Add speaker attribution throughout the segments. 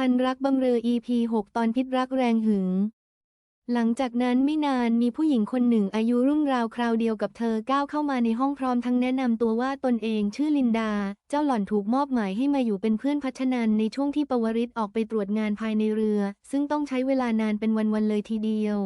Speaker 1: ทันรักบำเรอ EP 6 ตอนพิษรักแรงหึง หลังจากนั้นไม่นานมีผู้หญิงคนหนึ่งอายุรุ่นราวคราวเดียวกับเธอก้าวเข้ามาในห้องพร้อมทั้งแนะนำตัวว่าตนเองชื่อลินดา เจ้าหล่อนถูกมอบหมายให้มาอยู่เป็นเพื่อนพัชนันในช่วงที่ปวริศออกไปตรวจงานภายในเรือ ซึ่งต้องใช้เวลานานเป็นวันๆเลยทีเดียว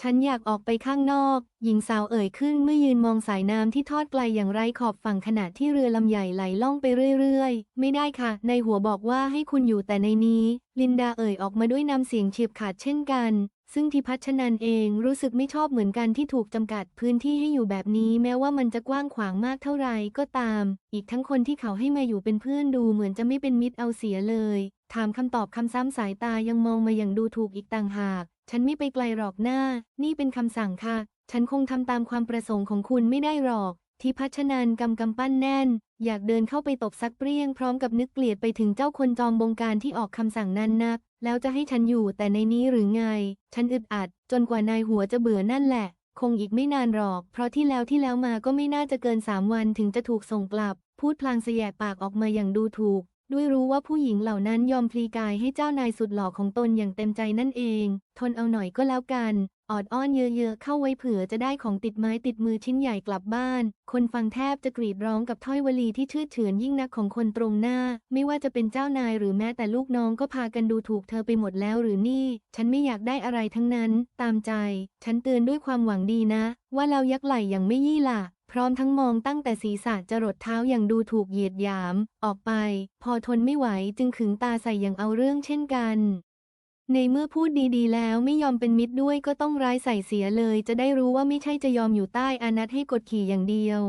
Speaker 1: ฉันอยากออกไปข้างนอก หญิงสาวเอ่ยขึ้นเมื่อยืนมองสายน้ำที่ทอดไกลอย่างไร้ขอบฝั่งขณะที่เรือลำใหญ่ไหลล่องไปเรื่อยๆ ไม่ได้ค่ะ ในหัวบอกว่าให้คุณอยู่แต่ในนี้ ลินดาเอ่ยออกมาด้วยน้ำเสียงเฉียบขาดเช่นกัน ซึ่งทิพัชนันเองรู้สึกไม่ชอบเหมือนกันที่ถูกจำกัดพื้นที่ให้อยู่แบบนี้แม้ว่ามันจะกว้างขวางมากเท่าไหร่ก็ตาม อีกทั้งคนที่เขาให้มาอยู่เป็นเพื่อนดูเหมือนจะไม่เป็นมิตรเอาเสียเลย ถามคำตอบคำซ้ำสายตายังมองมาอย่างดูถูกอีกต่างหาก ฉันไม่ไปไกลหรอกหน้า นี่เป็นคำสั่งค่ะ ฉันคงทำตามความประสงค์ของคุณไม่ได้หรอก ทิพัชนันกำกำปั้นแน่น อยากเดินเข้าไปตบซักเปรี้ยงพร้อมกับนึกเกลียดไปถึงเจ้าคนจอมบงการที่ออกคำสั่งนั้นนัก แล้วจะให้ฉันอยู่แต่ในนี้หรือไง ฉันอึดอัด จนกว่านายหัวจะเบื่อนั่นแหละ คงอีกไม่นานหรอก เพราะที่แล้วที่แล้วมาก็ไม่น่าจะเกินสามวันถึงจะถูกส่งกลับ พูดพลางเสยปากออกมาอย่างดูถูกด้วยรู้ว่าผู้หญิงเหล่านั้นยอมพลีกายให้เจ้านายสุดหล่อของตนอย่างเต็มใจนั่นเอง ทนเอาหน่อยก็แล้วกัน ออดอ้อนเยอะๆเข้าไว้เผื่อจะได้ของติดไม้ติดมือชิ้นใหญ่กลับบ้าน คนฟังแทบจะกรีดร้องกับถ้อยวลีที่ชื่อเฉือนยิ่งนักของคนตรงหน้า ไม่ว่าจะเป็นเจ้านายหรือแม้แต่ลูกน้องก็พากันดูถูกเธอไปหมดแล้วหรือนี่ ฉันไม่อยากได้อะไรทั้งนั้น ตามใจ ฉันเตือนด้วยความหวังดีนะ ว่าเรายักไหลอย่างไม่ยี่ล่ะพร้อมทั้งมองตั้งแต่ศีรษะจรดเท้าอย่างดูถูกเหยียดหยาม ออกไป พอทนไม่ไหวจึงขึงตาใส่อย่างเอาเรื่องเช่นกัน ในเมื่อพูดดีๆ แล้วไม่ยอมเป็นมิตรด้วยก็ต้องร้ายใส่เสียเลย จะได้รู้ว่าไม่ใช่จะยอมอยู่ใต้อานัตให้กดขี่อย่างเดียว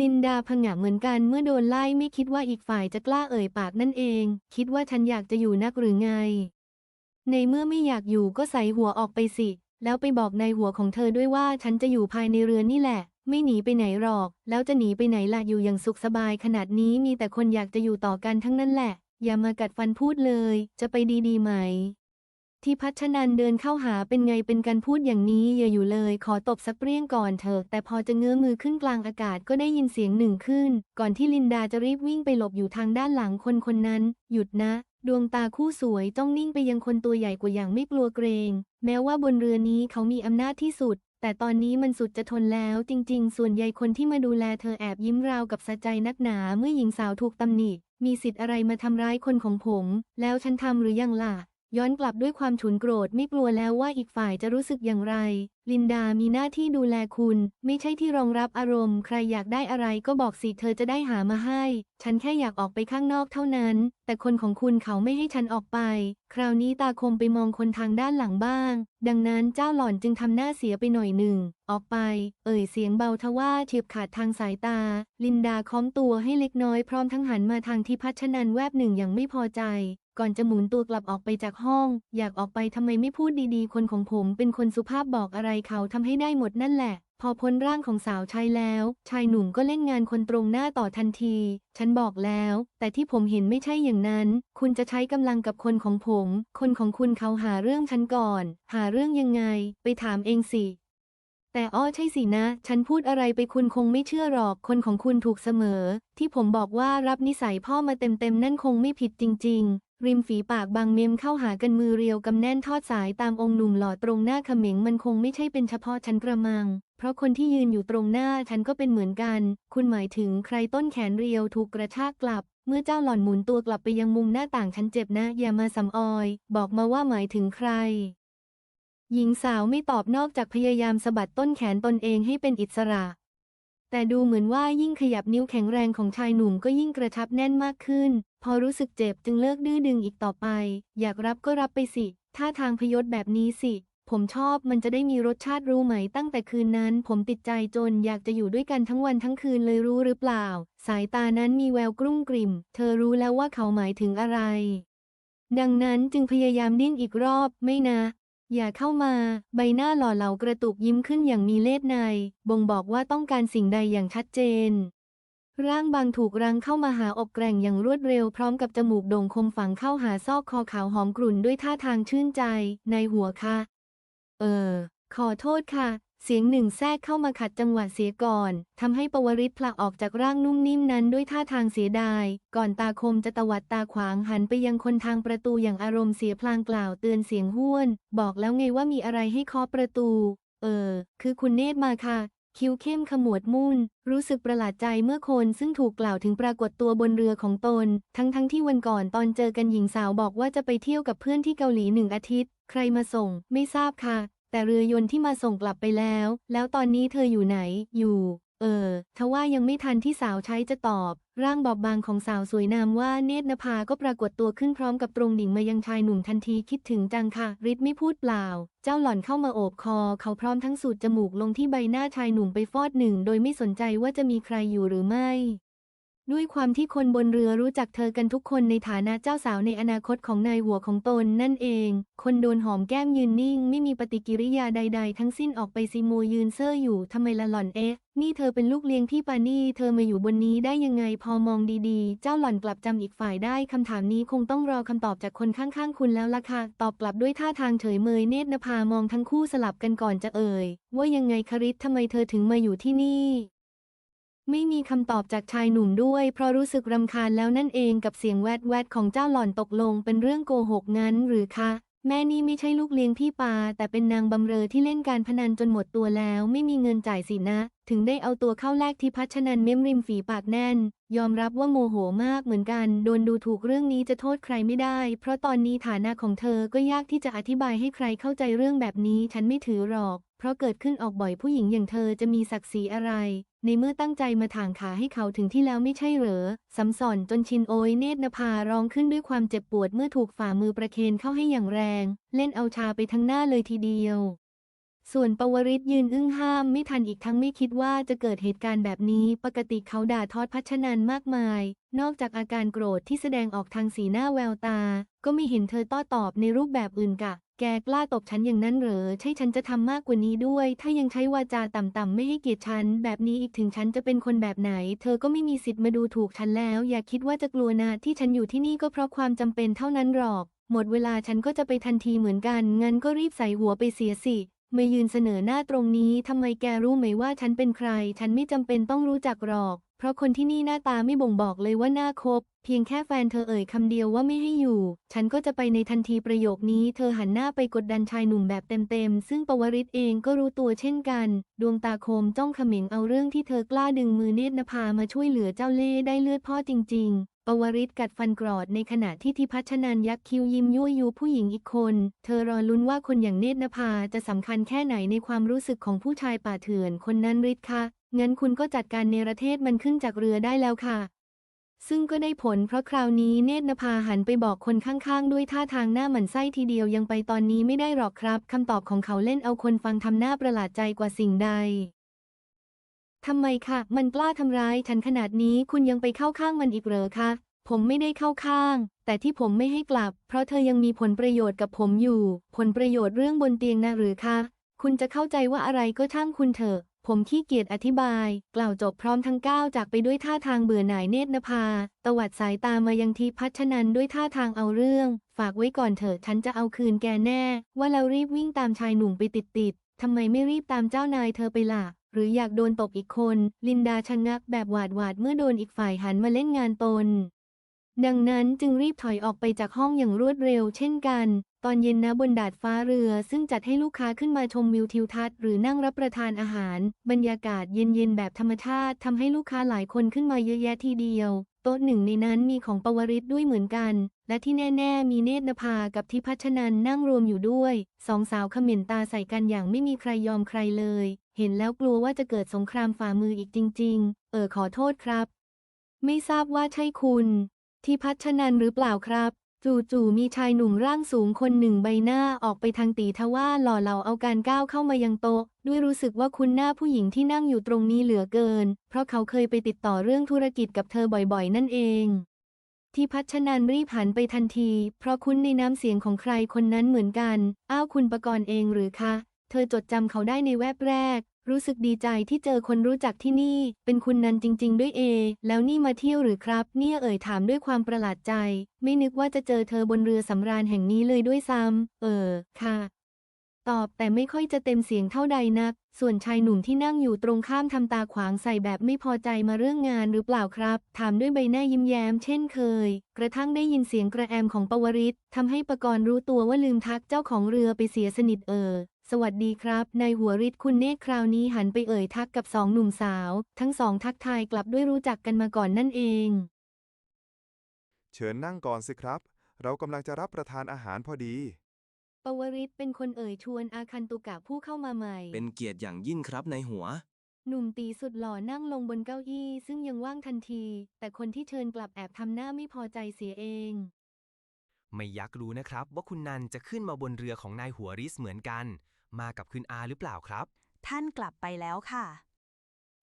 Speaker 1: ลินดาผงะเหมือนกันเมื่อโดนไล่ไม่คิดว่าอีกฝ่ายจะกล้าเอ่ยปากนั่นเอง คิดว่าฉันอยากจะอยู่นักหรือไง ในเมื่อไม่อยากอยู่ก็ใส่หัวออกไปสิ แล้วไปบอกในายหัวของเธอด้วยว่าฉันจะอยู่ภายในเรือนนี่แหละ ไม่หนีไปไหนหรอก แล้วจะหนีไปไหนล่ะอยู่อย่างสุขสบายขนาดนี้มีแต่คนอยากจะอยู่ต่อกันทั้งนั้นแหละ อย่ามากัดฟันพูดเลย จะไปดีๆไหม ที่พัชนันเดินเข้าหาเป็นไงเป็นการพูดอย่างนี้อย่าอยู่เลย ขอตบสักเปรี้ยงก่อนเถอะ แต่พอจะเงื้อมือขึ้นกลางอากาศก็ได้ยินเสียงหนึ่งขึ้น ก่อนที่ลินดาจะรีบวิ่งไปหลบอยู่ทางด้านหลังคนคนนั้น หยุดนะ ดวงตาคู่สวยจ้องนิ่งไปยังคนตัวใหญ่กว่าอย่างไม่กลัวเกรง แม้ว่าบนเรือนี้เขามีอำนาจที่สุด แต่ตอนนี้มันสุดจะทนแล้ว จริง ๆ ส่วนใหญ่คนที่มาดูแลเธอแอบยิ้มราวกับสะใจนักหนาเมื่อหญิงสาวถูกตำหนิมีสิทธิ์อะไรมาทำร้ายคนของผม แล้วฉันทำหรือยังล่ะ ย้อนกลับด้วยความฉุนโกรธไม่กลัวแล้วว่าอีกฝ่ายจะรู้สึกอย่างไร ลินดามีหน้าที่ดูแลคุณ ไม่ใช่ที่รองรับอารมณ์ ใครอยากได้อะไรก็บอกสิเธอจะได้หามาให้ ฉันแค่อยากออกไปข้างนอกเท่านั้น แต่คนของคุณเขาไม่ให้ฉันออกไป คราวนี้ตาคมไปมองคนทางด้านหลังบ้าง ดังนั้นเจ้าหล่อนจึงทำหน้าเสียไปหน่อยหนึ่ง ออกไป เอ่ยเสียงเบาทว่าเฉียบขาดทางสายตา ลินดาค้อมตัวให้เล็กน้อยพร้อมทั้งหันมาทางที่พัชนันแวบหนึ่งอย่างไม่พอใจ ก่อนจะหมุนตัวกลับออกไปจากห้อง อยากออกไปทำไมไม่พูดดีๆ คนของผมเป็นคนสุภาพบอกอะไรเขาทำให้ได้หมดนั่นแหละ พอพ้นร่างของสาวชายแล้ว ชายหนุ่มก็เล่นงานคนตรงหน้าต่อทันที ฉันบอกแล้ว แต่ที่ผมเห็นไม่ใช่อย่างนั้น คุณจะใช้กำลังกับคนของผม คนของคุณเขาหาเรื่องฉันก่อน หาเรื่องยังไง ไปถามเองสิแต่อ้อใช่สินะ ฉันพูดอะไรไปคุณคงไม่เชื่อหรอก คนของคุณถูกเสมอ ที่ผมบอกว่ารับนิสัยพ่อมาเต็มๆ นั่นคงไม่ผิดจริงๆ ริมฝีปากบางเมมเข้าหากันมือเรียวกำแน่นทอดสายตามองค์หนุ่มหล่อตรงหน้าเขม็งมันคงไม่ใช่เป็นเฉพาะฉันกระมัง เพราะคนที่ยืนอยู่ตรงหน้าฉันก็เป็นเหมือนกัน คุณหมายถึงใครต้นแขนเรียวถูกกระชากกลับ เมื่อเจ้าหล่อนหมุนตัวกลับไปยังมุมหน้าต่างฉันเจ็บนะ อย่ามาสำออย บอกมาว่าหมายถึงใคร หญิงสาวไม่ตอบนอกจากพยายามสะบัดต้นแขนตนเองให้เป็นอิสระ แต่ดูเหมือนว่ายิ่งขยับนิ้วแข็งแรงของชายหนุ่มก็ยิ่งกระชับแน่นมากขึ้น อรู้สึกเจ็บจึงเลิกดื้อดึงอีกต่อไป อยากรับก็รับไปสิ ท่าทางพยศแบบนี้สิ ผมชอบมันจะได้มีรสชาติรู้ไหมตั้งแต่คืนนั้น ผมติดใจจนอยากจะอยู่ด้วยกันทั้งวันทั้งคืนเลยรู้หรือเปล่า สายตานั้นมีแววกรุ้งกริ่ม เธอรู้แล้วว่าเขาหมายถึงอะไร ดังนั้นจึงพยายามดิ้นอีกรอบไม่นะอย่าเข้ามา ใบหน้าหล่อเหลากระตุกยิ้มขึ้นอย่างมีเล่ห์ใน บ่งบอกว่าต้องการสิ่งใดอย่างชัดเจน ร่างบางถูกรังเข้ามาหาอกแกร่งอย่างรวดเร็วพร้อมกับจมูกโด่งคมฝังเข้าหาซอกคอขาวหอมกรุ่นด้วยท่าทางชื่นใจ ในหัวค่ะ เออ ขอโทษค่ะ เสียงหนึ่งแทรกเข้ามาขัดจังหวะเสียก่อนทำให้ปวริศผละออกจากร่างนุ่มนิ่มนั้นด้วยท่าทางเสียดาย ก่อนตาคมจะตวัดตาขวางหันไปยังคนทางประตูอย่างอารมณ์เสียพลางกล่าวเตือนเสียงห้วน บอกแล้วไงว่ามีอะไรให้เคาะประตู เออ คือคุณเนตรมาค่ะ คิ้วเข้มขมวดมุ่น รู้สึกประหลาดใจเมื่อคนซึ่งถูกกล่าวถึงปรากฏตัวบนเรือของตน ทั้งทั้งที่วันก่อนตอนเจอกันหญิงสาวบอกว่าจะไปเที่ยวกับเพื่อนที่เกาหลีหนึ่งอาทิตย์ ใครมาส่ง ไม่ทราบค่ะ แต่เรือยนต์ที่มาส่งกลับไปแล้ว แล้วตอนนี้เธออยู่ไหน อยู่ เออ ทว่ายังไม่ทันที่สาวใช้จะตอบ ร่างบอบบางของสาวสวยนามว่าเนตรนภาก็ปรากฏตัวขึ้นพร้อมกับตรงดิ่งมายังชายหนุ่มทันทีคิดถึงจังค่ะริดไม่พูดเปล่า เจ้าหล่อนเข้ามาโอบคอ เขาพร้อมทั้งสูดจมูกลงที่ใบหน้าชายหนุ่มไปฟอดหนึ่ง โดยไม่สนใจว่าจะมีใครอยู่หรือไม่ ด้วยความที่คนบนเรือรู้จักเธอกันทุกคนในฐานะเจ้าสาวในอนาคตของนายหัวของตนนั่นเอง คนโดนหอมแก้มยืนนิ่ง ไม่มีปฏิกิริยาใด ๆ ทั้งสิ้นออกไปซีโมยืนเซ่ออยู่ทำไมละหล่อนเอ๊ะ นี่เธอเป็นลูกเลี้ยงพี่ปานี่ เธอมาอยู่บนนี้ได้ยังไงพอมองดีๆ เจ้าหล่อนกลับจำอีกฝ่ายได้คำถามนี้คงต้องรอคำตอบจากคนข้างๆ คุณแล้วล่ะค่ะ ตอบกลับด้วยท่าทางเฉยเมยเนตรนภามองทั้งคู่สลับกันก่อนจะเอ่ยว่ายังไงคริสทำไมเธอถึงมาอยู่ที่นี่ ไม่มีคำตอบจากชายหนุ่มด้วย เพราะรู้สึกรำคาญแล้วนั่นเองกับเสียงแวดแวดของเจ้าหล่อนตกลงเป็นเรื่องโกหกงั้นหรือคะ แม่นี่ไม่ใช่ลูกเลี้ยงพี่ปา แต่เป็นนางบำเรอที่เล่นการพนันจนหมดตัวแล้ว ไม่มีเงินจ่ายสินะ ถึงได้เอาตัวเข้าแลกที่พัชนันเม้มริมฝีปากแน่น ยอมรับว่าโมโหมากเหมือนกัน โดนดูถูกเรื่องนี้จะโทษใครไม่ได้ เพราะตอนนี้ฐานะของเธอก็ยากที่จะอธิบายให้ใครเข้าใจเรื่องแบบนี้ ฉันไม่ถือหรอก เพราะเกิดขึ้นออกบ่อยผู้หญิงอย่างเธอจะมีศักดิ์ศรีอะไร ในเมื่อตั้งใจมาถางขาให้เขาถึงที่แล้วไม่ใช่เหรอสำสอนจนชินโอยเนตรนภาร้องขึ้นด้วยความเจ็บปวดเมื่อถูกฝ่ามือประเคนเข้าให้อย่างแรง เล่นเอาชาไปทั้งหน้าเลยทีเดียว ส่วนปวริศยืนอึ้งห้ามไม่ทันอีกทั้งไม่คิดว่าจะเกิดเหตุการณ์แบบนี้ ปกติเขาด่าทอดพัชนันมากมาย นอกจากอาการโกรธที่แสดงออกทางสีหน้าแววตา ก็ไม่เห็นเธอต้อตอบในรูปแบบอื่นกะ แกกล้าตบฉันอย่างนั้นเหรอ ใช่ฉันจะทำมากกว่านี้ด้วย ถ้ายังใช้วาจาต่ำๆไม่ให้เกียรติฉัน แบบนี้อีกถึงฉันจะเป็นคนแบบไหน เธอก็ไม่มีสิทธิ์มาดูถูกฉันแล้ว อย่าคิดว่าจะกลัวนะที่ฉันอยู่ที่นี่ก็เพราะความจำเป็นเท่านั้นหรอก หมดเวลาฉันก็จะไปทันทีเหมือนกัน งั้นก็รีบใส่หัวไปเสียสิมายืนเสนอหน้าตรงนี้ทำไมแกรู้ไหมว่าฉันเป็นใคร ฉันไม่จำเป็นต้องรู้จักหรอก เพราะคนที่นี่หน้าตาไม่บ่งบอกเลยว่าน่าคบ เพียงแค่แฟนเธอเอ่ยคำเดียวว่าไม่ให้อยู่ ฉันก็จะไปในทันทีประโยคนี้ เธอหันหน้าไปกดดันชายหนุ่มแบบเต็มๆ ซึ่งปวริศเองก็รู้ตัวเช่นกัน ดวงตาคมจ้องเขม็งเอาเรื่องที่เธอกล้าดึงมือเนตรนภามาช่วยเหลือเจ้าเล่ได้เลือดพ่อจริง ๆปวริศกัดฟันกรอดในขณะที่ทิพัชนันยักคิ้วยิ้มยั่วยุผู้หญิงอีกคน เธอรอลุ้นว่าคนอย่างเนตรนภาจะสำคัญแค่ไหนในความรู้สึกของผู้ชายป่าเถื่อนคนนั้นฤทธิ์คะ งั้นคุณก็จัดการเนรเทศมันขึ้นจากเรือได้แล้วค่ะ ซึ่งก็ได้ผลเพราะคราวนี้เนตรนภาหันไปบอกคนข้างๆ ด้วยท่าทางหน้าหมันไส้ทีเดียวยังไปตอนนี้ไม่ได้หรอกครับคำตอบของเขาเล่นเอาคนฟังทำหน้าประหลาดใจกว่าสิ่งใดทำไมคะมันกล้าทำร้ายฉันขนาดนี้คุณยังไปเข้าข้างมันอีกเหรอคะผมไม่ได้เข้าข้าง แต่ที่ผมไม่ให้กลับ เพราะเธอยังมีผลประโยชน์กับผมอยู่ ผลประโยชน์เรื่องบนเตียงนะหรือคะ คุณจะเข้าใจว่าอะไรก็ช่างคุณเถอะ ผมขี้เกียจอธิบาย กล่าวจบพร้อมทั้งก้าวจากไปด้วยท่าทางเบื่อหน่ายเนตรนภา ตวัดสายตามายังทีพัชนันด้วยท่าทางเอาเรื่อง ฝากไว้ก่อนเถอะฉันจะเอาคืนแกแน่ ว่าแล้วรีบวิ่งตามชายหนุ่มไปติดๆทำไมไม่รีบตามเจ้านายเธอไปล่ะหรืออยากโดนตบอีกคน ลินดาชะงักแบบหวาดหวาดเมื่อโดนอีกฝ่ายหันมาเล่นงานตน ดังนั้นจึงรีบถอยออกไปจากห้องอย่างรวดเร็วเช่นกัน ตอนเย็นนะบนดาดฟ้าเรือ ซึ่งจัดให้ลูกค้าขึ้นมาชมวิวทิวทัศน์หรือนั่งรับประทานอาหาร บรรยากาศเย็นๆแบบธรรมชาติทำให้ลูกค้าหลายคนขึ้นมาเยอะแยะทีเดียว โต๊ะหนึ่งในนั้นมีของปวริศด้วยเหมือนกัน และที่แน่ ๆ มีเนตรนภากับทิพัชนันนั่งรวมอยู่ด้วย สองสาวเขม่นตาใส่กันอย่างไม่มีใครยอมใครเลย เห็นแล้วกลัวว่าจะเกิดสงครามฝ่ามืออีกจริง ๆ เออขอโทษครับ ไม่ทราบว่าใช่คุณ ที่พัชนันหรือเปล่าครับ จู่ๆมีชายหนุ่มร่างสูงคนหนึ่งใบหน้าออกไปทางตีทว่าหล่อเหลาเอาการก้าวเข้ามายังโต๊ะ ด้วยรู้สึกว่าคุณหน้าผู้หญิงที่นั่งอยู่ตรงนี้เหลือเกิน เพราะเขาเคยไปติดต่อเรื่องธุรกิจกับเธอบ่อยๆ นั่นเองที่พัชนันรีบหันไปทันที เพราะคุ้นในน้ำเสียงของใครคนนั้นเหมือนกัน อ้าวคุณประกรณ์เองหรือคะ เธอจดจำเขาได้ในแวบแรก รู้สึกดีใจที่เจอคนรู้จักที่นี่ เป็นคุณนันจริง ๆ ด้วยเอ แล้วนี่มาเที่ยวหรือครับ เนี่ยเอ่ยถามด้วยความประหลาดใจ ไม่นึกว่าจะเจอเธอบนเรือสำราญแห่งนี้เลยด้วยซ้ำเออ ค่ะ ตอบแต่ไม่ค่อยจะเต็มเสียงเท่าใดนัก ส่วนชายหนุ่มที่นั่งอยู่ตรงข้ามทำตาขวางใส่แบบไม่พอใจมาเรื่องงานหรือเปล่าครับ ถามด้วยใบหน้ายิ้มแย้มเช่นเคย กระทั่งได้ยินเสียงกระแอมของปวริศทำให้ปกรณ์รู้ตัวว่าลืมทักเจ้าของเรือไปเสียสนิทเออสวัสดีครับ นายหัวริศคุณเนตรคราวนี้หันไปเอ่ยทักกับสองหนุ่มสาว ทั้งสองทักทายกลับด้วยรู้จักกันมาก่อนนั่นเอง
Speaker 2: เชิญนั่งก่อนสิครับ เรากำลังจะรับประทานอาหารพอดี
Speaker 1: ปวริศเป็นคนเอ่ยชวนอาคันตุกะผู้เข้ามาใหม่
Speaker 3: เป็นเกียรติอย่างยิ่งครับในหัว
Speaker 1: หนุ่มตีสุดหล่อนั่งลงบนเก้าอี้ซึ่งยังว่างทันที แต่คนที่เชิญกลับแอบทำหน้าไม่พอใจเสียเอง
Speaker 4: ไม่อยากรู้นะครับ ว่าคุณนันจะขึ้นมาบนเรือของนายหัวริสเหมือนกัน มากับคุณอาหรือเปล่าครับ
Speaker 5: ท่านกลับไปแล้วค่ะ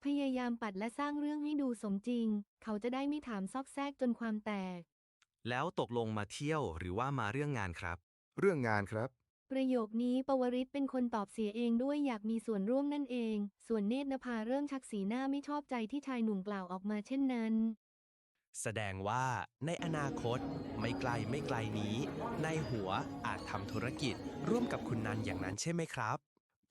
Speaker 1: พยายามปัดและสร้างเรื่องให้ดูสมจริง เขาจะได้ไม่ถามซอกแซกจนความแตก
Speaker 6: แล้วตกลงมาเที่ยวหรือว่ามาเรื่องงานครับ
Speaker 2: เรื่องงานครับ
Speaker 1: ประโยคนี้ปวริศเป็นคนตอบเสียเองด้วยอยากมีส่วนร่วมนั่นเอง ส่วนเนตรนภาเริ่มชักสีหน้าไม่ชอบใจที่ชายหนุ่มกล่าวออกมาเช่นนั้น
Speaker 4: แสดงว่าในอนาคตไม่ไกลไม่ไกลนี้นายหัวอาจทำธุรกิจร่วมกับคุณนันอย่างนั้นใช่ไหมครับ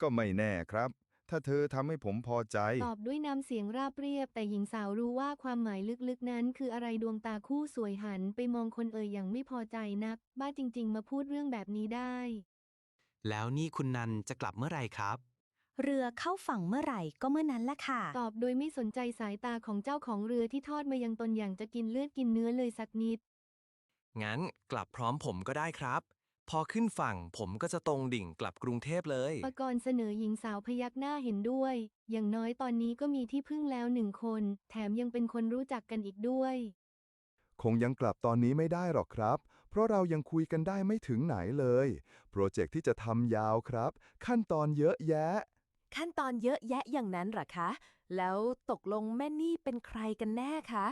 Speaker 2: ก็ไม่แน่ครับ ถ้าเธอทำให้ผมพอใจ
Speaker 1: ตอบด้วยน้ำเสียงราบเรียบ แต่หญิงสาวรู้ว่าความหมายลึกๆนั้น คืออะไรดวงตาคู่สวยหัน ไปมองคนเอ่ยอย่างไม่พอใจนัก บ้าจริง ๆ มาพูดเรื่องแบบนี้ได้
Speaker 4: แล้วนี่คุณนันจะกลับเมื่อไหร่ครับ
Speaker 5: เรือเข้าฝั่งเมื่อไหร่ก็เมื่อนั้นละค่ะ
Speaker 1: ตอบโดยไม่สนใจสายตาของเจ้าของเรือที่ทอดมายังตนอย่างจะกินเลือดกินเนื้อเลยสักนิด
Speaker 6: งั้นกลับพร้อมผมก็ได้ครับพ อขึ้นฝั่งผมก็จะตรงดิ่งกลับกรุงเทพเลย
Speaker 1: ปกรณ์เสนอหญิงสาวพยักหน้าเห็นด้วย อย่างน้อยตอนนี้ก็มีที่พึ่งแล้วหนึ่งคน แถมยังเป็นคนรู้จักกันอีกด้วย
Speaker 2: คงยังกลับตอนนี้ไม่ได้หรอกครับ เพราะเรายังคุยกันได้ไม่ถึงไหนเลย โปรเจกต์ที่จะทำยาวครับ ขั้นตอนเยอะแยะ
Speaker 7: ขั้นตอนเยอะแยะอย่างนั้นเหรอคะ แล้วตกลงแม่นี่เป็นใครกันแน่คะ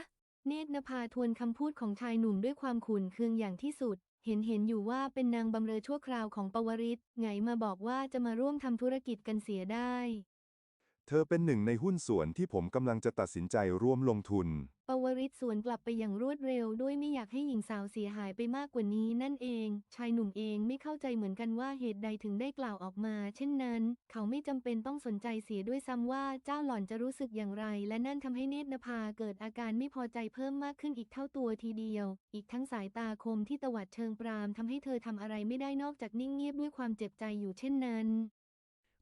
Speaker 1: เนตรนภาทวนคำพูดของชายหนุ่มด้วยความขุ่นเคืองอย่างที่สุด เห็นเห็นอยู่ว่าเป็นนางบำเรอชั่วคราวของปวริศไงมาบอกว่าจะมาร่วมทำธุรกิจกันเสียได้
Speaker 2: เธอเป็นหนึ่งในหุ้นส่วนที่ผมกำลังจะตัดสินใจร่วมลงทุน
Speaker 1: ปวริศสวนกลับไปอย่างรวดเร็ว ด้วยไม่อยากให้หญิงสาวเสียหายไปมากกว่านี้นั่นเอง ชายหนุ่มเองไม่เข้าใจเหมือนกันว่าเหตุใดถึงได้กล่าวออกมา เช่นนั้น เขาไม่จำเป็นต้องสนใจเสียด้วยซ้ำว่าเจ้าหล่อนจะรู้สึกอย่างไร และนั่นทำให้เนตรนภาเกิดอาการไม่พอใจเพิ่มมากขึ้นอีกเท่าตัวทีเดียว อีกทั้งสายตาคมที่ตวัดเชิงปรามทำให้เธอทำอะไรไม่ได้นอกจากนิ่งเงียบด้วยความเจ็บใจอยู่เช่นนั้น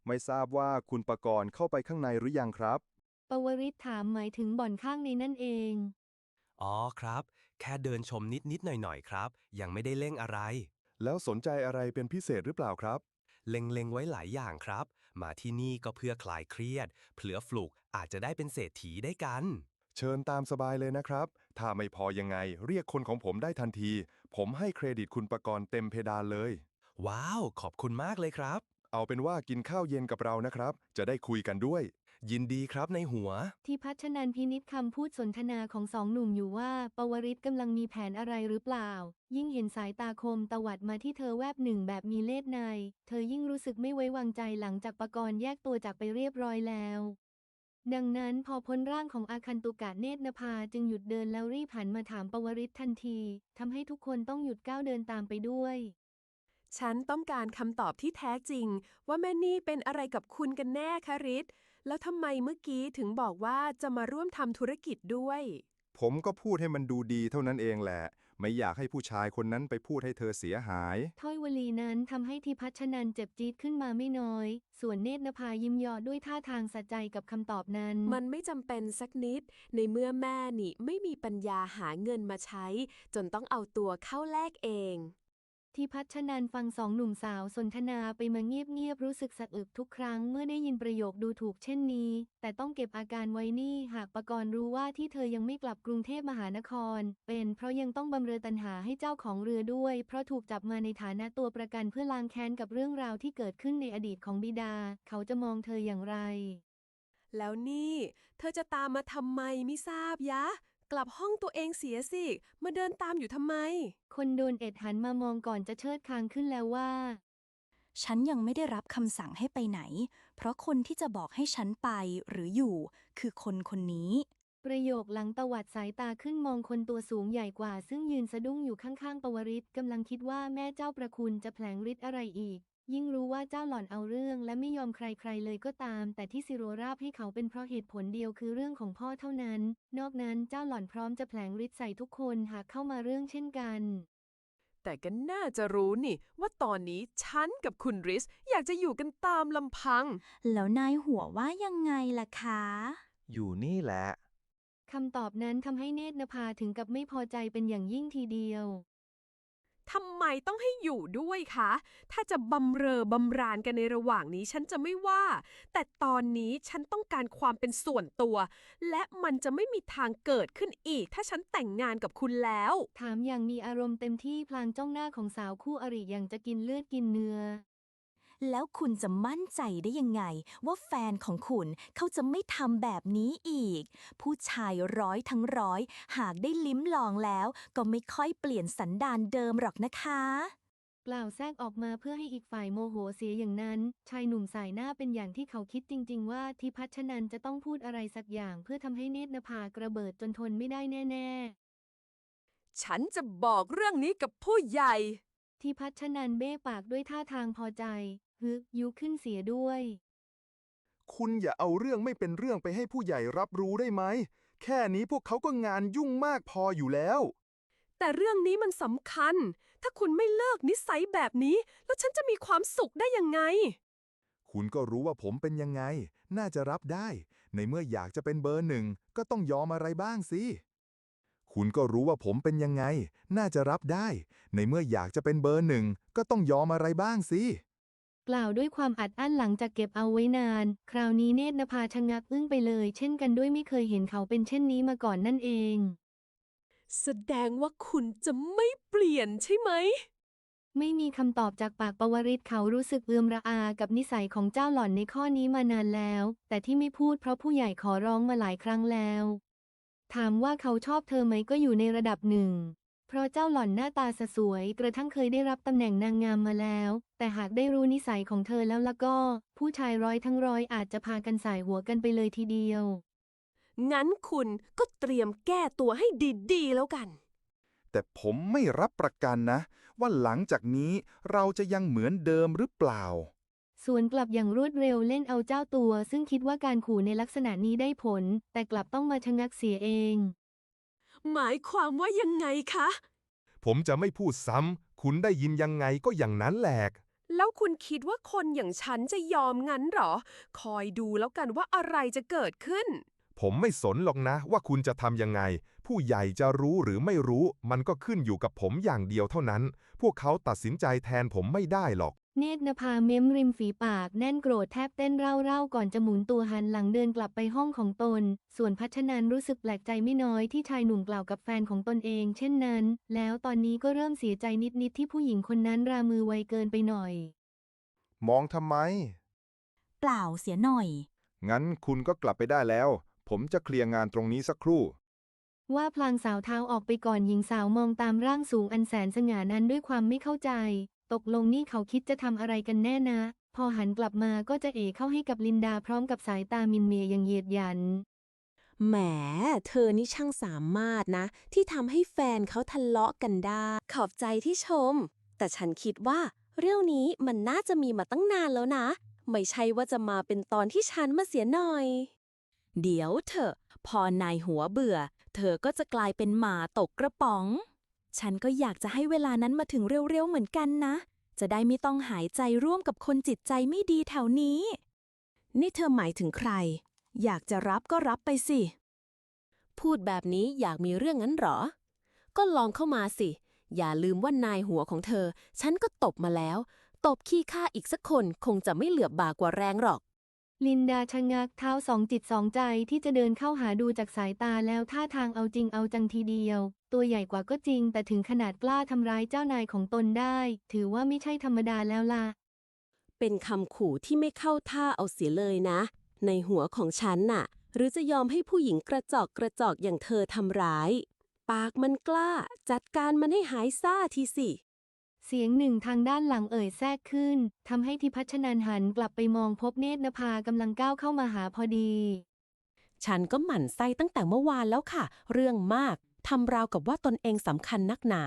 Speaker 2: ไม่ทราบว่าคุณประกรณ์เข้าไปข้างในหรือยังครับ
Speaker 1: ปวริศถามหมายถึงบ่อนข้างในนั่นเอง
Speaker 4: อ๋อครับ แค่เดินชมนิดนิดๆหน่อยหน่อยๆครับ ยังไม่ได้เร่งอะไร
Speaker 2: แล้วสนใจอะไรเป็นพิเศษหรือเปล่าครับ
Speaker 4: เล็งๆไว้หลายอย่างครับ มาที่นี่ก็เพื่อคลายเครียด เผื่อฟลุกอาจจะได้เป็นเศรษฐีได้กัน
Speaker 2: เชิญตามสบายเลยนะครับ ถ้าไม่พอยังไงเรียกคนของผมได้ทันที ผมให้เครดิตคุณประกรณ์เต็มเพดานเลย
Speaker 4: ว้าว ขอบคุณมากเลยครับ
Speaker 2: เอาเป็นว่ากินข้าวเย็นกับเรานะครับ จะได้คุยกันด้วย
Speaker 4: ยินดีครับในหัว
Speaker 1: ที่พัชนันพินิษคำพูดสนทนาของสองหนุ่มอยู่ว่า ปวริศกำลังมีแผนอะไรหรือเปล่า ยิ่งเห็นสายตาคมตวัดมาที่เธอแวบหนึ่งแบบมีเล่ห์ใน เธอยิ่งรู้สึกไม่ไว้วางใจหลังจากปกรณ์แยกตัวจากไปเรียบร้อยแล้ว ดังนั้นพอพ้นร่างของอาคันตุกะเนตรนภาจึงหยุดเดินแล้วรีบหันมาถามปวริศทันทีทำให้ทุกคนต้องหยุดก้าวเดินตามไปด้วย
Speaker 7: ฉันต้องการคำตอบที่แท้จริง ว่าแม่นี่เป็นอะไรกับคุณกันแน่คะริศแล้วทำไมเมื่อกี้ถึงบอกว่าจะมาร่วมทำธุรกิจด้วย
Speaker 2: ผมก็พูดให้มันดูดีเท่านั้นเองแหละ ไม่อยากให้ผู้ชายคนนั้นไปพูดให้เธอเสียหาย
Speaker 1: ถ้อยวลีนั้นทำให้ทิพัชนันเจ็บจี๊ดขึ้นมาไม่น้อย ส่วนเนตรนภายิ้มเยอดด้วยท่าทางสะใจกับคำตอบนั้น
Speaker 7: มันไม่จำเป็นสักนิด ในเมื่อแม่นี่ไม่มีปัญญาหาเงินมาใช้ จนต้องเอาตัวเข้าแลกเอง
Speaker 1: ที่พัชนันฟังสองหนุ่มสาวสนทนาไปมาเงียบๆรู้สึกสะอึกทุกครั้งเมื่อได้ยินประโยคดูถูกเช่นนี้ แต่ต้องเก็บอาการไว้นี่หากปกรณ์รู้ว่าที่เธอยังไม่กลับกรุงเทพมหานคร เป็นเพราะยังต้องบำเรอตันหาให้เจ้าของเรือด้วย เพราะถูกจับมาในฐานะตัวประกันเพื่อล้างแค้นกับเรื่องราวที่เกิดขึ้นในอดีตของบิดา เขาจะมองเธออย่างไร
Speaker 7: แล้วนี่ เธอจะตามมาทำไมไม่ทราบยะ กลับห้องตัวเองเสียสิ มาเดินตามอยู่ทำไม
Speaker 1: คนโดนเอ็ดหันมามองก่อนจะเชิดคางขึ้นแล้วว่า
Speaker 5: ฉันยังไม่ได้รับคำสั่งให้ไปไหน เพราะคนที่จะบอกให้ฉันไปหรืออยู่ คือคนคนนี้
Speaker 1: ประโยคหลังตวัดสายตาขึ้นมองคนตัวสูงใหญ่กว่า ซึ่งยืนสะดุ้งอยู่ข้างๆปวริศกำลังคิดว่าแม่เจ้าประคุณจะแผลงฤทธิ์อะไรอีก ยิ่งรู้ว่าเจ้าหล่อนเอาเรื่องและไม่ยอมใครๆเลยก็ตาม แต่ที่ซิโรราบให้เขาเป็นเพราะเหตุผลเดียวคือเรื่องของพ่อเท่านั้น นอกนั้นเจ้าหล่อนพร้อมจะแผลงฤทธิ์ใส่ทุกคนหากเข้ามาเรื่องเช่นกัน
Speaker 7: แต่ก็น่าจะรู้นี่ ว่าตอนนี้ฉันกับคุณริส อยากจะอยู่กันตามลำพัง
Speaker 5: แล้วนายหัวว่ายังไงล่ะคะ
Speaker 8: อยู่นี่แหละ
Speaker 1: คำตอบนั้นทำให้เนตรนภาถึงกับไม่พอใจเป็นอย่างยิ่งทีเดียว
Speaker 7: ทำไมต้องให้อยู่ด้วยคะ ถ้าจะบำเรอบำราญกันในระหว่างนี้ฉันจะไม่ว่า แต่ตอนนี้ฉันต้องการความเป็นส่วนตัว และมันจะไม่มีทางเกิดขึ้นอีก ถ้าฉันแต่งงานกับคุณแล้ว
Speaker 1: ถามอย่างมีอารมณ์เต็มที่พลางจ้องหน้าของสาวคู่อริอย่างจะกินเลือดกินเนื้อ
Speaker 5: แล้วคุณจะมั่นใจได้ยังไง ว่าแฟนของคุณเขาจะไม่ทำแบบนี้อีก ผู้ชายร้อยทั้งร้อย หากได้ลิ้มลองแล้ว ก็ไม่ค่อยเปลี่ยนสันดานเดิมหรอกนะคะ
Speaker 1: กล่าวแทรกออกมาเพื่อให้อีกฝ่ายโมโหเสียอย่างนั้น ชายหนุ่มสายหน้าเป็นอย่างที่เขาคิดจริง ๆ ว่าทิพัชนันจะต้องพูดอะไรสักอย่างเพื่อทำให้เนตรนภากระเบิดจนทนไม่ได้แน่
Speaker 7: ฉันจะบอกเรื่องนี้กับผู้ใหญ่
Speaker 1: ๆทิพัชนันเบ้ปากด้วยท่าทางพอใจ ฮึกยุขึ้นเสียด้วย
Speaker 2: คุณอย่าเอาเรื่องไม่เป็นเรื่องไปให้ผู้ใหญ่รับรู้ได้ไหม แค่นี้พวกเขาก็งานยุ่งมากพออยู่แล้ว
Speaker 7: แต่เรื่องนี้มันสำคัญ ถ้าคุณไม่เลิกนิสัยแบบนี้ แล้วฉันจะมีความสุขได้ยังไง
Speaker 2: คุณก็รู้ว่าผมเป็นยังไง น่าจะรับได้ ในเมื่ออยากจะเป็นเบอร์หนึ่ง ก็ต้องยอมอะไรบ้างสิคุณก็รู้ว่าผมเป็นยังไง น่าจะรับได้ ในเมื่ออยากจะเป็นเบอร์หนึ่ง ก็ต้องยอมอะไรบ้างสิ
Speaker 1: กล่าวด้วยความอัดอั้นหลังจากเก็บเอาไว้นาน คราวนี้เนตรนภาชะงักอึ้งไปเลย เช่นกันด้วยไม่เคยเห็นเขาเป็นเช่นนี้มาก่อนนั่นเอง
Speaker 7: แสดงว่าคุณจะไม่เปลี่ยนใช่ไหม
Speaker 1: ไม่มีคำตอบจากปากปวริศเขารู้สึกเอือมระอากับนิสัยของเจ้าหล่อนในข้อนี้มานานแล้ว แต่ที่ไม่พูดเพราะผู้ใหญ่ขอร้องมาหลายครั้งแล้ว ถามว่าเขาชอบเธอไหมก็อยู่ในระดับหนึ่ง เพราะเจ้าหล่อนหน้าตาสะสวยกระทั่งเคยได้รับตำแหน่งนางงามมาแล้ว แต่หากได้รู้นิสัยของเธอแล้วละก็ ผู้ชายร้อยทั้งร้อยอาจจะพากันสายหัวกันไปเลยทีเดียว
Speaker 7: งั้นคุณก็เตรียมแก้ตัวให้ดีๆแล้วกัน
Speaker 2: แต่ผมไม่รับประกันนะ ว่าหลังจากนี้เราจะยังเหมือนเดิมหรือเปล่า
Speaker 1: สวนกลับอย่างรวดเร็วเล่นเอาเจ้าตัว ซึ่งคิดว่าการขู่ในลักษณะนี้ได้ผล แต่กลับต้องมาชะงักเสียเอง
Speaker 7: หมายความว่ายังไงคะ
Speaker 2: ผมจะไม่พูดซ้ำ คุณได้ยินยังไงก็อย่างนั้นแหลก
Speaker 7: แล้วคุณคิดว่าคนอย่างฉันจะยอมงั้นเหรอ คอยดูแล้วกันว่าอะไรจะเกิดขึ้น
Speaker 2: ผมไม่สนหรอกนะว่าคุณจะทำยังไง ผู้ใหญ่จะรู้หรือไม่รู้ มันก็ขึ้นอยู่กับผมอย่างเดียวเท่านั้น พวกเขาตัดสินใจแทนผมไม่ได้หรอก
Speaker 1: เนตรนภาเม้มริมฝีปากแน่นโกรธแทบเต้นเร่าๆ ก่อนจะหมุนตัวหันหลังเดินกลับไปห้องของตน ส่วนพัชนันรู้สึกแปลกใจไม่น้อยที่ชายหนุ่มกล่าวกับแฟนของตนเอง เช่นนั้น แล้วตอนนี้ก็เริ่มเสียใจนิดๆที่ผู้หญิงคนนั้นรามือไวเกินไปหน่อย
Speaker 2: มองทำไม
Speaker 5: เปล่าเสียหน่อย
Speaker 2: งั้นคุณก็กลับไปได้แล้ว ผมจะเคลียร์งานตรงนี้สักครู่
Speaker 1: ว่าพลางสาวเท้าออกไปก่อนหญิงสาวมองตามร่างสูงอันแสนสง่านั้นด้วยความไม่เข้าใจ ตกลงนี่เขาคิดจะทำอะไรกันแน่นะ พอหันกลับมาก็จะเอเข้าให้กับลินดาพร้อมกับสายตามินเมียอย่างเหยียดหยัน
Speaker 9: แหม เธอนี่ช่างสามารถนะ ที่ทำให้แฟนเขาทะเลาะกันได้ ขอบใจที่ชม แต่ฉันคิดว่า เรื่องนี้มันน่าจะมีมาตั้งนานแล้วนะ ไม่ใช่ว่าจะมาเป็นตอนที่ฉันมาเสียหน่อย เดี๋ยวเถอะ พอนายหัวเบื่อ เธอก็จะกลายเป็นหมาตกกระป๋อง ฉันก็อยากจะให้เวลานั้นมาถึงเร็วๆเหมือนกันนะ จะได้ไม่ต้องหายใจร่วมกับคนจิตใจไม่ดีแถวนี้ นี่เธอหมายถึงใคร อยากจะรับก็รับไปสิ พูดแบบนี้อยากมีเรื่องนั้นเหรอ ก็ลองเข้ามาสิ อย่าลืมว่านายหัวของเธอ ฉันก็ตบมาแล้ว ตบขี้ข้าอีกสักคนคงจะไม่เหลือบบากว่าแรงหรอก
Speaker 1: ลินดาชะงักเท้าสองจิตสองใจที่จะเดินเข้าหาดูจากสายตาแล้วท่าทางเอาจริงเอาจังทีเดียว ตัวใหญ่กว่าก็จริง แต่ถึงขนาดกล้าทำร้ายเจ้านายของตนได้ ถือว่าไม่ใช่ธรรมดาแล้วล่ะ
Speaker 9: เป็นคำขู่ที่ไม่เข้าท่าเอาเสียเลยนะ ในหัวของฉันน่ะ หรือจะยอมให้ผู้หญิงกระจอกกระจอกอย่างเธอทำร้าย ปากมันกล้า จัดการมันให้หายซ่าทีสิ
Speaker 1: เสียงหนึ่งทางด้านหลังเอ่ยแทรกขึ้นทำให้ทิพัชนันหันกลับไปมองพบเนตรนภากำลังก้าวเข้ามาหาพอดี
Speaker 9: ฉันก็หมั่นไส้ตั้งแต่เมื่อวานแล้วค่ะ เรื่องมากทำราวกับว่าตนเองสำคัญนักหนา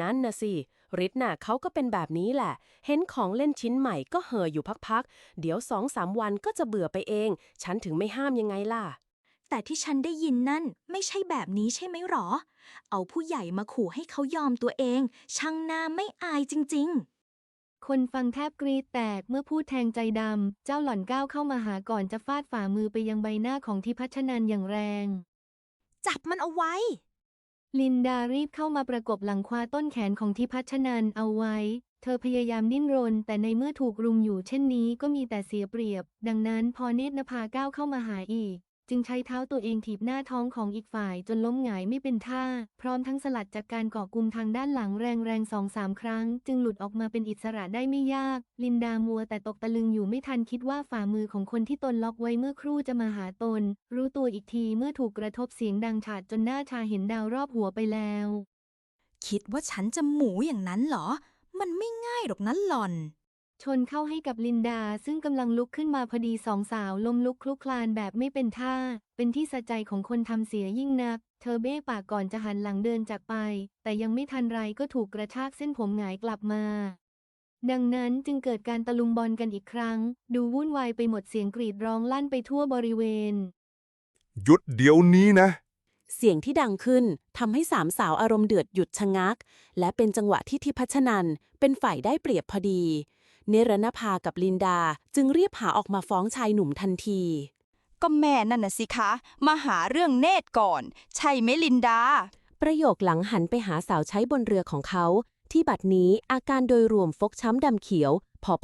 Speaker 9: นั่นนะสิ
Speaker 8: ริทน่ะเขาก็เป็นแบบนี้แหละ เห็นของเล่นชิ้นใหม่ก็เห่ออยู่พักๆ เดี๋ยวสองสามวันก็จะเบื่อไปเอง ฉันถึงไม่ห้ามยังไงล่ะ
Speaker 5: แต่ที่ฉันได้ยินนั่นไม่ใช่แบบนี้ใช่ไหมหรอ เอาผู้ใหญ่มาขู่ให้เขายอมตัวเอง ช่างหน้าไม่อายจริง ๆ
Speaker 1: คนฟังแทบกรีดแตกเมื่อพูดแทงใจดำ เจ้าหล่อนก้าวเข้ามาหาก่อนจะฟาดฝ่ามือไปยังใบหน้าของทิพัชนันอย่างแรง
Speaker 5: จับมันเอาไว้
Speaker 1: ลินดารีบเข้ามาประกบหลังคว้าต้นแขนของทิพัชนันเอาไว้ เธอพยายามดิ้นรน แต่ในเมื่อถูกรุมอยู่เช่นนี้ก็มีแต่เสียเปรียบ ดังนั้นพอเนตรนภาก้าวเข้ามาหาอีก จึงใช้เท้าตัวเองถีบหน้าท้องของอีกฝ่ายจนล้มหงายไม่เป็นท่า พร้อมทั้งสลัดจากการเกาะกลุ่มทางด้านหลังแรงๆสองสามครั้ง จึงหลุดออกมาเป็นอิสระได้ไม่ยาก ลินดามัวแต่ตกตะลึงอยู่ไม่ทันคิดว่าฝ่ามือของคนที่ตนล็อกไว้เมื่อครู่จะมาหาตน รู้ตัวอีกทีเมื่อถูกกระทบเสียงดังฉาดจนหน้าชาเห็นดาวรอบหัวไปแล้ว
Speaker 5: คิดว่าฉันจะหมูอย่างนั้นเหรอ มันไม่ง่ายหรอกนั้นหล่อน
Speaker 1: ชนเข้าให้กับลินดา ซึ่งกำลังลุกขึ้นมาพอดีสองสาวล้มลุกคลุกคลานแบบไม่เป็นท่า เป็นที่สะใจของคนทำเสียยิ่งนัก เธอเบ้ปากก่อนจะหันหลังเดินจากไป แต่ยังไม่ทันไรก็ถูกกระชากเส้นผมหงายกลับมา ดังนั้นจึงเกิดการตะลุมบอลกันอีกครั้ง ดูวุ่นวายไปหมดเสียงกรีดร้องลั่นไปทั่วบริเวณ
Speaker 2: หยุดเดี๋ยวนี้นะ
Speaker 9: เสียงที่ดังขึ้นทำให้สามสาวอารมณ์เดือดหยุดชะงัก และเป็นจังหวะที่ทิพัชนันเป็นฝ่ายได้เปรียบพอดี เนรณภากับลินดาจึงรีบหาออกมาฟ้องชายหนุ่มทันที
Speaker 10: ก็แม่นั่นน่ะสิคะ มาหาเรื่องเนตรก่อน ใช่ไหมลินดา
Speaker 9: ประโยคหลังหันไปหาสาวใช้บนเรือของเขา ที่บัดนี้อาการโดยรวมฟกช้ำดำเขียว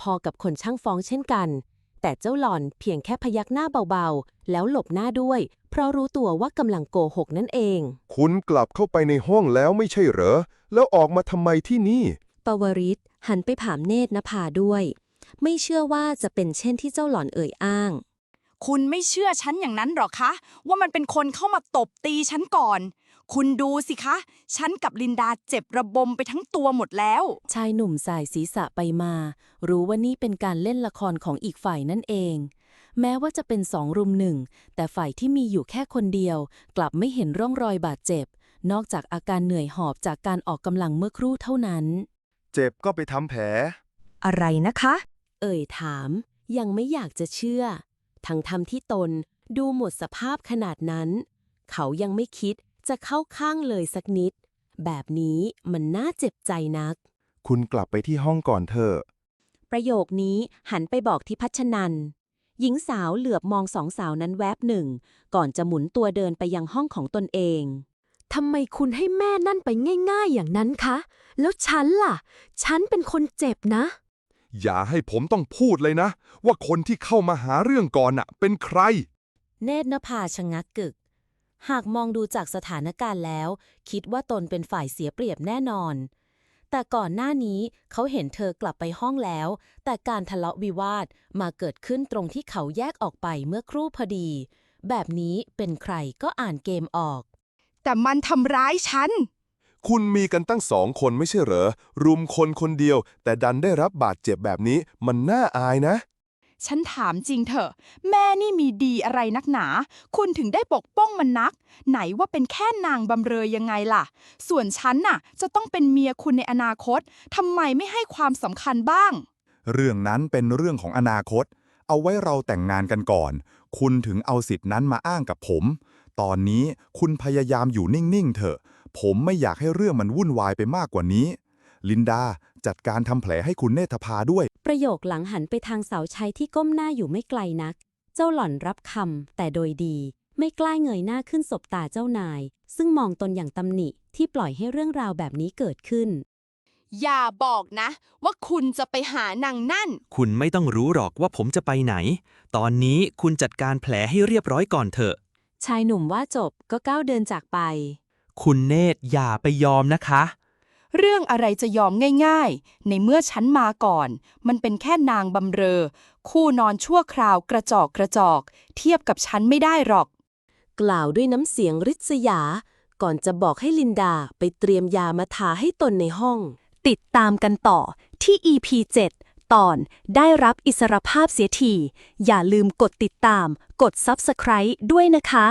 Speaker 9: พอๆกับคนช่างฟ้องเช่นกัน แต่เจ้าหล่อนเพียงแค่พยักหน้าเบาๆ แล้วหลบหน้าด้วย เพราะรู้ตัวว่ากำลังโกหกนั่นเอง
Speaker 2: คุณกลับเข้าไปในห้องแล้วไม่ใช่เหรอ แล้วออกมาทำไมที่นี่
Speaker 9: ปวริศหันไปถามเนตรนภาด้วย ไม่เชื่อว่าจะเป็นเช่นที่เจ้าหล่อนเอ่ยอ้าง
Speaker 10: คุณไม่เชื่อฉันอย่างนั้นหรอคะ ว่ามันเป็นคนเข้ามาตบตีฉันก่อน คุณดูสิคะ ฉันกับลินดาเจ็บระบมไปทั้งตัวหมดแล้ว
Speaker 9: ชายหนุ่มสายศีรษะไปมา รู้ว่านี่เป็นการเล่นละครของอีกฝ่ายนั่นเอง แม้ว่าจะเป็นสองรุมหนึ่ง แต่ฝ่ายที่มีอยู่แค่คนเดียว กลับไม่เห็นร่องรอยบาดเจ็บนอกจากอาการเหนื่อยหอบจากการออกกำลังเมื่อครู่เท่านั้น
Speaker 2: เจ็บก็ไปทำแผล
Speaker 10: อะไรนะคะ
Speaker 9: เอ่ยถาม ยังไม่อยากจะเชื่อ ทั้งทำที่ตนดูหมดสภาพขนาดนั้น เขายังไม่คิดจะเข้าข้างเลยสักนิด แบบนี้มันน่าเจ็บใจนัก
Speaker 2: คุณกลับไปที่ห้องก่อนเถอะ
Speaker 9: ประโยคนี้หันไปบอกที่พัชนัน หญิงสาวเหลือบมองสองสาวนั้นแวบหนึ่ง ก่อนจะหมุนตัวเดินไปยังห้องของตนเอง ทำไมคุณให้แม่นั่นไปง่ายๆอย่างนั้นคะ แล้วฉันล่ะ ฉันเป็นคนเจ็บนะ
Speaker 2: อย่าให้ผมต้องพูดเลยนะ ว่าคนที่เข้ามาหาเรื่องก่อนน่ะ เป็นใคร
Speaker 9: เนตรนภาชะงักกึก หากมองดูจากสถานการณ์แล้ว คิดว่าตนเป็นฝ่ายเสียเปรียบแน่นอน แต่ก่อนหน้านี้เขาเห็นเธอกลับไปห้องแล้ว แต่การทะเลาะวิวาทมาเกิดขึ้นตรงที่เขาแยกออกไปเมื่อครู่พอดี แบบนี้เป็นใครก็อ่านเกมออก
Speaker 10: แต่มันทำร้ายฉัน
Speaker 2: คุณมีกันตั้งสองคนไม่ใช่เหรอ รุมคนคนเดียว แต่ดันได้รับบาดเจ็บแบบนี้ มันน่าอายนะ
Speaker 10: ฉันถามจริงเถอะ แม่นี่มีดีอะไรนักหนา คุณถึงได้ปกป้องมันนัก ไหนว่าเป็นแค่นางบำเรอยังไงล่ะ ส่วนฉันน่ะ จะต้องเป็นเมียคุณในอนาคตทำไมไม่ให้ความสำคัญบ้าง
Speaker 11: เรื่องนั้นเป็นเรื่องของอนาคต เอาไว้เราแต่งงานกันก่อน คุณถึงเอาสิทธินั้นมาอ้างกับผม ตอนนี้คุณพยายามอยู่นิ่ง ๆ เถอะ ผมไม่อยากให้เรื่องมันวุ่นวายไปมากกว่านี้ ลินดาจัดการทำแผลให้คุณเนธภาด้วย
Speaker 9: ประโยคหลังหันไปทางสาวใช้ที่ก้มหน้าอยู่ไม่ไกลนัก เจ้าหล่อนรับคำแต่โดยดี ไม่กล้าเงยหน้าขึ้นสบตาเจ้านาย ซึ่งมองตนอย่างตำหนิที่ปล่อยให้เรื่องราวแบบนี้เกิดขึ้น
Speaker 10: อย่าบอกนะ ว่าคุณจะไปหานางนั่น
Speaker 6: คุณไม่ต้องรู้หรอกว่าผมจะไปไหน ตอนนี้คุณจัดการแผลให้เรียบร้อยก่อนเถอะ
Speaker 9: ชายหนุ่มว่าจบก็ก้าวเดินจากไป
Speaker 6: คุณเนตรอย่าไปยอมนะคะ
Speaker 10: เรื่องอะไรจะยอมง่ายๆ ในเมื่อฉันมาก่อน มันเป็นแค่นางบำเรอ คู่นอนชั่วคราวกระจอกกระจอก เทียบกับฉันไม่ได้หรอก
Speaker 9: กล่าวด้วยน้ำเสียงริษยา ก่อนจะบอกให้ลินดาไปเตรียมยามาทาให้ตนในห้อง ติดตามกันต่อที่ EP 7 ตอนได้รับอิสรภาพเสียทีอย่าลืมกดติดตาม กด Subscribe ด้วยนะคะ